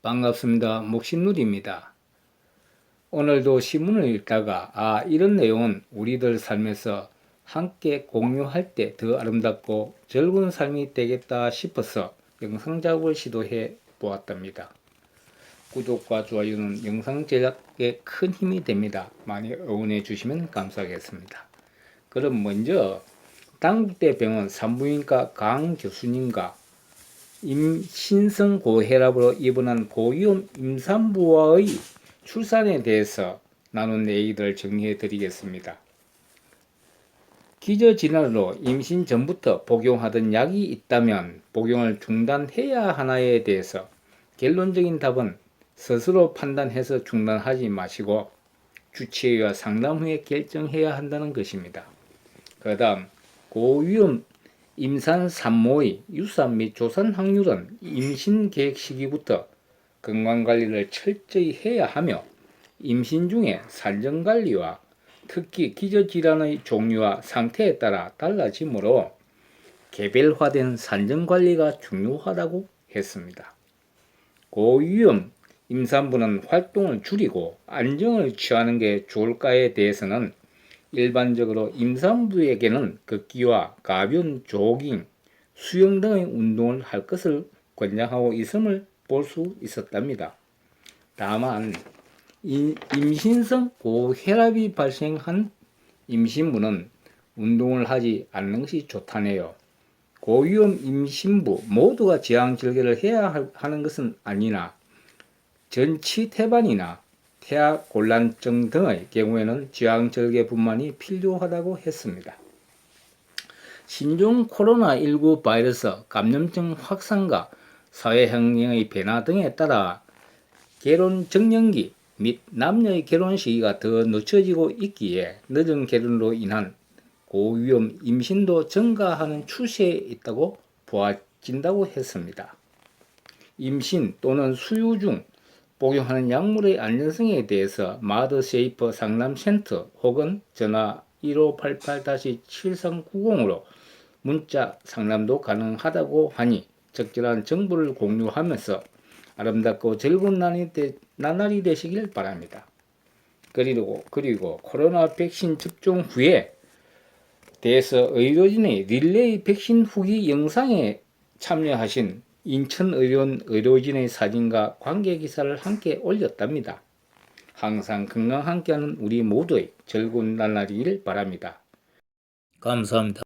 반갑습니다. 목신누리입니다. 오늘도 신문을 읽다가 아 이런 내용은 우리들 삶에서 함께 공유할 때 더 아름답고 즐거운 삶이 되겠다 싶어서 영상 작업을 시도해 보았답니다. 구독과 좋아요는 영상 제작에 큰 힘이 됩니다. 많이 응원해 주시면 감사하겠습니다. 그럼 먼저 당국대병원 산부인과 강 교수님과 임 신성 고혈압으로 입원한 고위험 임산부와의 출산에 대해서 나눈 얘기들을 정리해 드리겠습니다. 기저질환으로 임신 전부터 복용하던 약이 있다면 복용을 중단해야 하나에 대해서 결론적인 답은 스스로 판단해서 중단하지 마시고 주치의와 상담 후에 결정해야 한다는 것입니다. 그 다음 고위험 임산 산모의 유산 및 조산 확률은 임신 계획 시기부터 건강관리를 철저히 해야 하며 임신 중에 산전관리와 특히 기저질환의 종류와 상태에 따라 달라지므로 개별화된 산전관리가 중요하다고 했습니다. 고위험 임산부는 활동을 줄이고 안정을 취하는 게 좋을까에 대해서는 일반적으로 임산부에게는 걷기와 가벼운 조깅, 수영 등의 운동을 할 것을 권장하고 있음을 볼 수 있었답니다. 다만 임신성 고혈압이 발생한 임신부는 운동을 하지 않는 것이 좋다네요. 고위험 임신부 모두가 지향 절개를 해야 하는 것은 아니나 전치 태반이나 태아 곤란증 등의 경우에는 지향절개분만이 필요하다고 했습니다. 신종 코로나19 바이러스 감염증 확산과 사회행령의 변화 등에 따라 결혼 정년기 및 남녀의 결혼 시기가 더 늦춰지고 있기에 늦은 결혼으로 인한 고위험 임신도 증가하는 추세에 있다고 보아진다고 했습니다. 임신 또는 수유 중 복용하는 약물의 안전성에 대해서 마드 쉐이퍼 상담 센터 혹은 전화 1588-7390으로 문자 상담도 가능하다고 하니 적절한 정보를 공유하면서 아름답고 즐거운 날이, 되, 나날이 되 시길 바랍니다. 그리고, 그리고 코로나 백신 접종 후에 대해서 의료진의 릴레이 백신 후기 영상에 참여하신 인천의료원 의료진의 사진과 관계 기사를 함께 올렸답니다. 항상 건강 함께하는 우리 모두의 즐거운 날날이길 바랍니다. 감사합니다.